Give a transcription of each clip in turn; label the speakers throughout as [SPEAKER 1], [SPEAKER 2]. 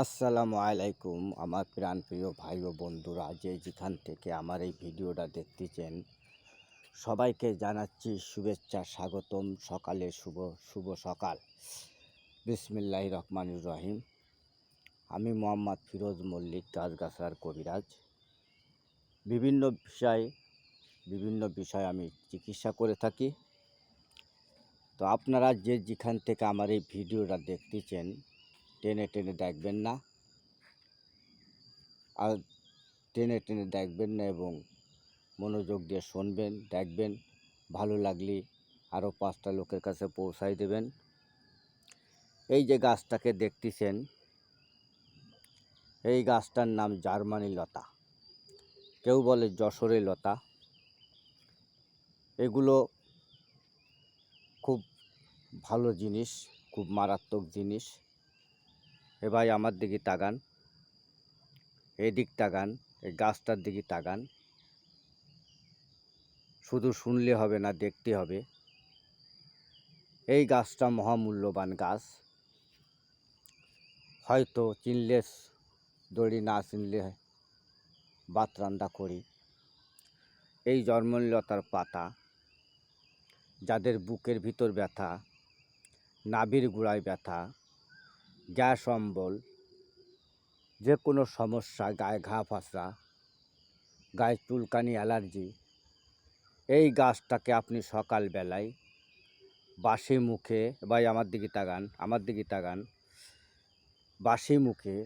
[SPEAKER 1] আসসালামু আলাইকুম, আমার প্রাণপ্রিয় ভাই ও বন্ধুরা। যে যেখান থেকে আমার এই ভিডিওটা দেখতেছেন, সবাইকে জানাচ্ছি শুভেচ্ছা, স্বাগতম। সকালে শুভ শুভ সকাল। বিসমিল্লাহ রহমানুর রহিম। আমি মোহাম্মদ ফিরোজ মল্লিক, গাছগাছার কবিরাজ। বিভিন্ন বিষয় বিভিন্ন বিষয় আমি চিকিৎসা করে থাকি। তো আপনারা যে যেখান থেকে আমার এই ভিডিওটা দেখতেছেন টেনে টেনে দেখবেন না। আর টেনে টেনে দেখবেন না এবং মনোযোগ দিয়ে শুনবেন, দেখবেন। ভালো লাগলে আরও পাঁচটা লোকের কাছে পৌঁছাই দেবেন। এই যে গাছটাকে দেখতেছেন, এই গাছটার নাম জার্মানি লতা। কেউ বলে যশোরে লতা। এগুলো খুব ভালো জিনিস, খুব মারাত্মক জিনিস। এ ভাই আমার দিকে তাকান। এদিক তাকান এই গাছটার দিকে তাকান। শুধু শুনলে হবে না, দেখতে হবে। এই গাছটা মহামূল্যবান গাছ। হয়তো চিনলে, দড়ি না চিনলে ভাত রান্না করি। এই জন্মলতার পাতা, যাদের বুকের ভিতর ব্যথা, নাভির গোড়ায় ব্যথা গ্যাস অম্বল যে কোনো সমস্যা, গায়ে ঘা ফাঁসা গায়ে চুলকানি, অ্যালার্জি, এই গাছটাকে আপনি সকালবেলায় বাসি মুখে, ভাই আমার দিকে তাকান, আমার দিকে তাকান, বাসি মুখে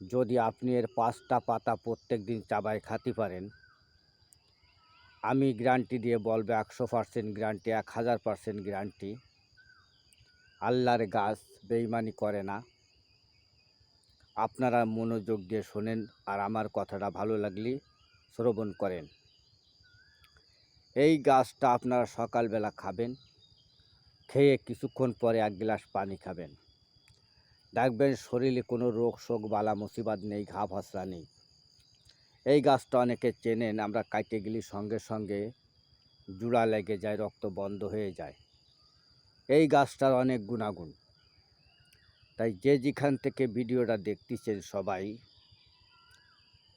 [SPEAKER 1] যদি আপনি এর পাঁচটা পাতা প্রত্যেক দিন চাবায় খাতে পারেন, আমি গ্যারান্টি দিয়ে বলব একশো পার্সেন্ট গ্যারান্টি, এক হাজার পার্সেন্ট গ্যারান্টি। আল্লাহর গাছ বেইমানি করে না। আপনারা মনোযোগ দিয়ে শোনেন আর আমার কথাটা ভালো লাগলে শ্রবণ করেন। এই গাছটা আপনারা সকালবেলা খাবেন, খেয়ে কিছুক্ষণ পরে এক গ্লাস পানি খাবেন। দেখবেন শরীরে কোনো রোগ শোক বালা মুসিবাদ নেই, ঘা ভাসরা নেই। এই গাছটা অনেকে চেনেন, আমরা কাটে গেলে সঙ্গে সঙ্গে জুড়া লেগে যায়, রক্ত বন্ধ হয়ে যায়। এই গাছটার অনেক গুণাগুণ। তাই যে যেখান থেকে ভিডিওটা দেখতেছেন সবাই,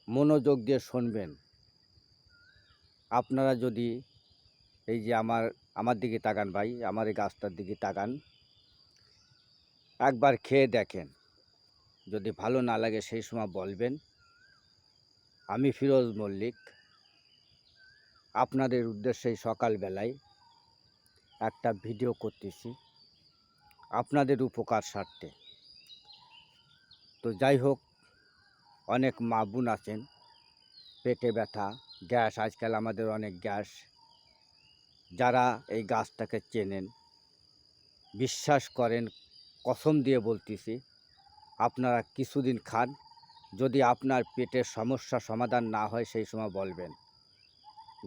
[SPEAKER 1] মনোযোগ দিয়ে শুনবেন। আপনারা যদি এই যে আমার আমার দিকে তাকান ভাই, আমার এই গাছটার দিকে তাকান, একবার খেয়ে দেখেন। যদি ভালো না লাগে সেই সময় বলবেন, আমি ফিরোজ মল্লিক, আপনাদের উদ্দেশ্যে সকালবেলায় একটা ভিডিও করতেছি আপনাদের উপকার স্বার্থে তো যাই হোক, অনেক মা বোন আছেন, পেটে ব্যথা, গ্যাস, আজকাল আমাদের অনেক গ্যাস। যারা এই গাছটাকে চেনেন, বিশ্বাস করেন, কসম দিয়ে বলতেছি, আপনারা কিছুদিন খান, যদি আপনার পেটের সমস্যা সমাধান না হয়, সেই সময় বলবেন।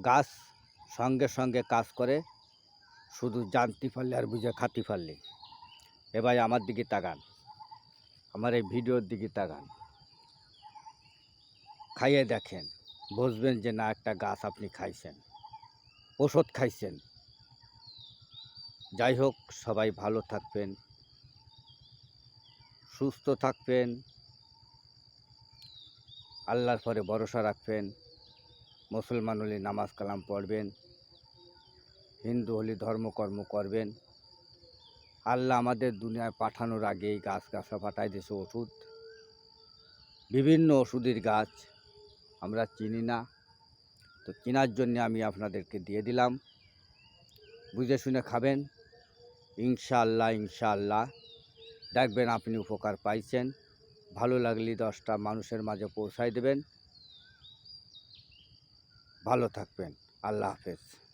[SPEAKER 1] গাছ সঙ্গে সঙ্গে কাজ করে শুধু জানতে পারলে আর বুঝে খাতে পারলে। এবার আমার দিকে তাকান। আমার এই ভিডিওর দিকে তাকান। খাইয়ে দেখেন, বুঝবেন যে না একটা গাছ আপনি খাইছেন, ওষুধ খাইছেন। যাই হোক, সবাই ভালো থাকবেন, সুস্থ থাকবেন, আল্লাহর পরে ভরসা রাখবেন, মুসলমান হলে নামাজ কালাম পড়বেন। হিন্দু হলে ধর্মকর্ম করবেন। আল্লাহ আমাদের দুনিয়ায় পাঠানোর আগে এই গাছ গাছা পাঠাই দিয়েছে ওষুধ। বিভিন্ন ওষুধের গাছ আমরা চিনি না। তো কেনার জন্য আমি আপনাদেরকে দিয়ে দিলাম। বুঝে শুনে খাবেন। ইনশাআল্লাহ ইনশাআল্লাহ। দেখবেন আপনি উপকার পাইছেন। ভালো লাগলে দশটা মানুষের মাঝে পৌঁছায় দেবেন। ভালো থাকবেন। আল্লাহ হাফেজ।